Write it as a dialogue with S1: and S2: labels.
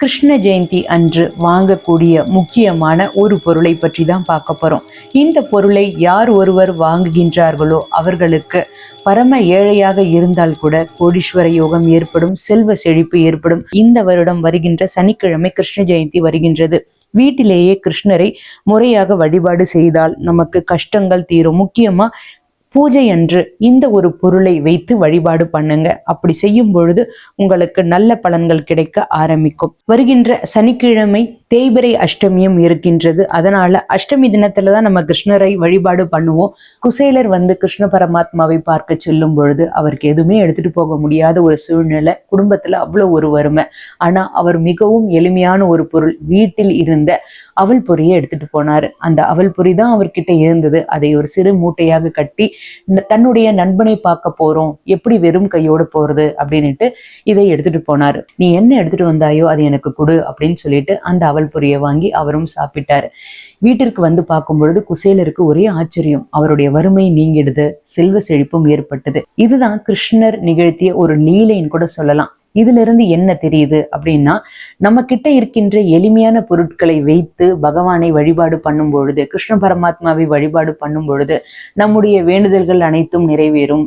S1: கிருஷ்ண ஜெயந்தி அன்று வாங்கக்கூடிய முக்கியமான ஒரு பொருளை பற்றி தான் பார்க்க போறோம். இந்த பொருளை யார் ஒருவர் வாங்குகின்றார்களோ அவர்களுக்கு பரம ஏழையாக இருந்தால் கூட கோடீஸ்வர யோகம் ஏற்படும் செல்வ செழிப்பு ஏற்படும். இந்த வருடம் வருகின்ற சனிக்கிழமை கிருஷ்ண ஜெயந்தி வருகின்றது. வீட்டிலேயே கிருஷ்ணரை முறையாக வழிபாடு செய்தால் நமக்கு கஷ்டங்கள் தீரும். முக்கியமா பூஜை அன்று இந்த ஒரு பொருளை வைத்து வழிபாடு பண்ணுங்க. அப்படி செய்யும் பொழுது உங்களுக்கு நல்ல பலன்கள் கிடைக்க ஆரம்பிக்கும். வருகின்ற சனிக்கிழமை தேய்பிரை அஷ்டமியும் இருக்கின்றது. அதனால அஷ்டமி தினத்துல தான் நம்ம கிருஷ்ணரை வழிபாடு பண்ணுவோம். குசேலர் வந்து கிருஷ்ண பரமாத்மாவை பார்க்க செல்லும் பொழுது அவருக்கு எதுவுமே எடுத்துட்டு போக முடியாத ஒரு சூழ்நிலை குடும்பத்துல அவ்வளவு ஒரு வறுமை. ஆனா அவர் மிகவும் எளிமையான ஒரு பொருள் வீட்டில் இருந்த அவல் பொரியை எடுத்துட்டு போனாரு. அந்த அவல் பொரி தான் அவர்கிட்ட இருந்தது. அதை ஒரு சிறு மூட்டையாக கட்டி தன்னுடைய நண்பனை பார்க்க போறோம். எப்படி வெறும் கையோட போறது அப்படின்னுட்டு இதை எடுத்துட்டு போனாரு. நீ என்ன எடுத்துட்டு வந்தாயோ அது எனக்கு கொடு அப்படின்னு சொல்லிட்டு அந்த அவல் பொரியை வாங்கி அவரும் சாப்பிட்டார். வீட்டிற்கு வந்து பார்க்கும் பொழுது குசேலருக்கு ஒரே ஆச்சரியம். அவருடைய வறுமை நீங்கிடுது செல்வ செழிப்பும் ஏற்பட்டது. இதுதான் கிருஷ்ணர் நிகழ்த்திய ஒரு லீலைன்னு கூட சொல்லலாம். இதுல இருந்து என்ன தெரியுது அப்படின்னா நம்ம கிட்ட இருக்கின்ற எளிமையான பொருட்களை வைத்து பகவானை வழிபாடு பண்ணும் பொழுது கிருஷ்ண பரமாத்மாவை வழிபாடு பண்ணும் பொழுது நம்முடைய வேண்டுதல்கள் அனைத்தும் நிறைவேறும்.